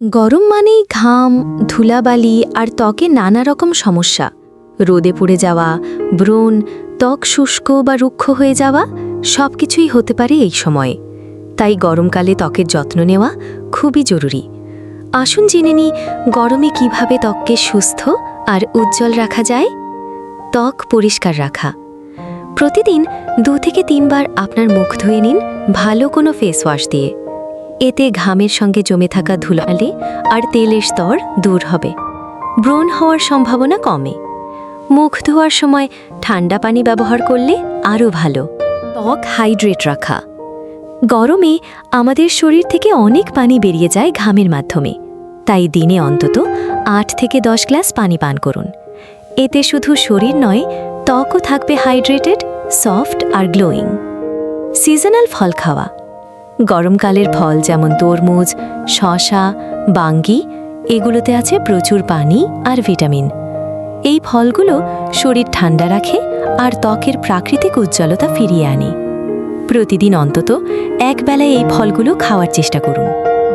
গরম মানেই ঘাম, ধুলাবালি আর ত্বকে নানা রকম সমস্যা। রোদে পড়ে যাওয়া ব্রণ ত্বক শুষ্ক বা রুক্ষ হয়ে যাওয়া সব কিছুই হতে পারে এই সময়ে। তাই গরমকালে ত্বকের যত্ন নেওয়া খুবই জরুরি। আসুন জেনে নিই, গরমে কীভাবে ত্বককে সুস্থ আর উজ্জ্বল রাখা যায়? ত্বক পরিষ্কার রাখা। প্রতিদিন দু থেকে তিনবার আপনার মুখ ধুয়ে নিন, ভালো কোনো ফেস ওয়াশ দিয়ে। এতে ঘামের সঙ্গে জমে থাকা ধুলাবালি আর তেলের স্তর দূর হবে। ব্রণ হওয়ার সম্ভাবনা কমে। মুখ ধোয়ার সময় ঠান্ডা পানি ব্যবহার করলে আরও ভালো। ত্বক হাইড্রেট রাখা। গরমে আমাদের শরীর থেকে অনেক পানি বেরিয়ে যায় ঘামের মাধ্যমে। তাই দিনে অন্তত আট থেকে দশ গ্লাস পানি পান করুন। এতে শুধু শরীর নয়, ত্বকও থাকবে হাইড্রেটেড, সফট আর গ্লোয়িং। সিজনাল ফল খাওয়া। গরমকালের ফল যেমন তরমুজ শশা বাঙ্গি, এগুলোতে আছে প্রচুর পানি আর ভিটামিন। এই ফলগুলো শরীর ঠান্ডা রাখে আর ত্বকের প্রাকৃতিক উজ্জ্বলতা ফিরিয়ে আনে। প্রতিদিন অন্তত একবেলায় এই ফলগুলো খাওয়ার চেষ্টা করুন।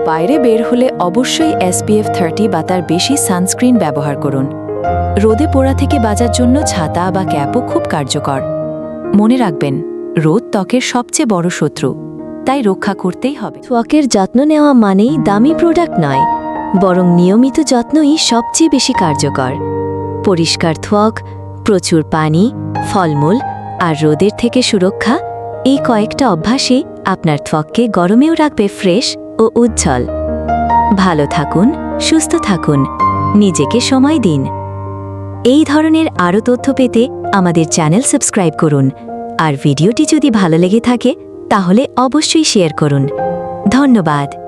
বাইরে বের হলে অবশ্যই এসপিএফ থার্টি বা তার বেশি সানস্ক্রিন ব্যবহার করুন। রোদে পোড়া থেকে বাঁচার জন্য ছাতা বা ক্যাপও খুব কার্যকর। মনে রাখবেন, রোদ ত্বকের সবচেয়ে বড় শত্রু। তাই রক্ষা করতেই হবে। ত্বকের যত্ন নেওয়া মানেই দামি প্রোডাক্ট নয়, বরং নিয়মিত যত্নই সবচেয়ে বেশি কার্যকর। পরিষ্কার ত্বক, প্রচুর পানি, ফলমূল আর রোদের থেকে সুরক্ষা এই কয়েকটা অভ্যাসে আপনার ত্বককে গরমেও রাখবে ফ্রেশ ও উজ্জ্বল। ভালো থাকুন, সুস্থ থাকুন, নিজেকে সময় দিন। এই ধরনের আরও তথ্য পেতে আমাদের চ্যানেল সাবস্ক্রাইব করুন। আর ভিডিওটি যদি ভালো লেগে থাকে তাহলে অবশ্যই শেয়ার করুন। ধন্যবাদ।